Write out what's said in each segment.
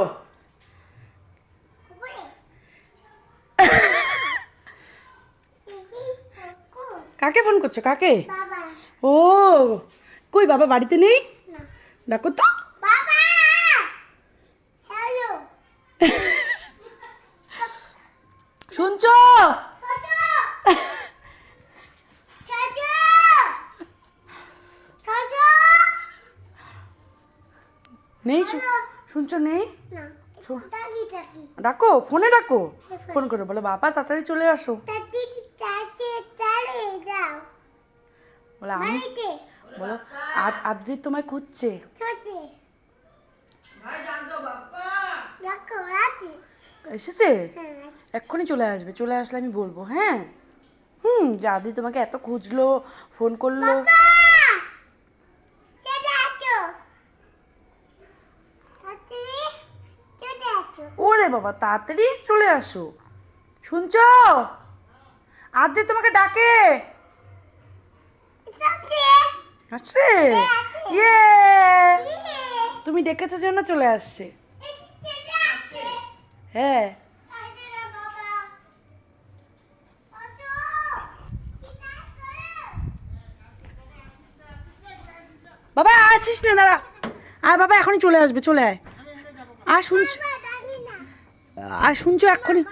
কাকে ফোন করছ? কাকে? ও কই বাবা বাড়িতে নেই? না। ডাকো তো। শুনছো? নেই শুনছো নেই ডাকো ফোনে ডাকো। ফোন। করে বলো বাবা তাড়াতাড়ি চলে আসো। বলে আমি বলো আদ- আদ্রিত তোমায় খুঁজছে। এসেছে? হ্যাঁ এক্ষুনি চলে আসবে চলে আসলে আমি বলব হ্যাঁ? হুম যে আদি তোমাকে এত খুঁজলো ফোন করল চলে আছো তাড়াতাড়ি চলে ওরে বাবা তাড়াতাড়ি চলে আসো। শুনছো? আদি তোমাকে ডাকে। আসছে? ইয়ে তুমি ডেকেছো জন্য চলে আসছে। হ্যাঁ। বাবা। আসিস না দাঁড়া। আর বাবা এখনই চলে আসবে চলে আয়। আর শুনছো আর শুনছো এক্ষুনি।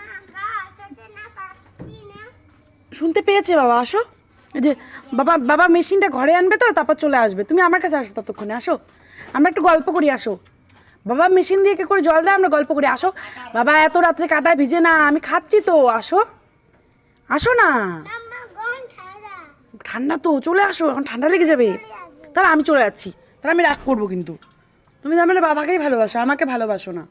শুনতে পেয়েছে বাবা, আসো। যে, বাবা বাবা মেশিনটা ঘরে আনবে তো, তারপর চলে আসবে। তুমি আমার কাছে আসো ততক্ষণে, আসো। আমরা একটু গল্প করি, আসো। বাবা, মেশিন দিয়ে কে করে জল দেয়, আমরা গল্প করি, আসো। বাবা, এত রাত্রে কাদায় ভিজে না, আমি খাচ্ছি তো, আসো। আসো না। ঠান্ডা তো, চলে আসো, এখন ঠান্ডা লেগে যাবে। তাহলে আমি চলে যাচ্ছি। তাহলে আমি রাগ করব কিন্তু। তুমি তার মানে বাবাকেই ভালোবাসো, আমাকে ভালোবাসো না।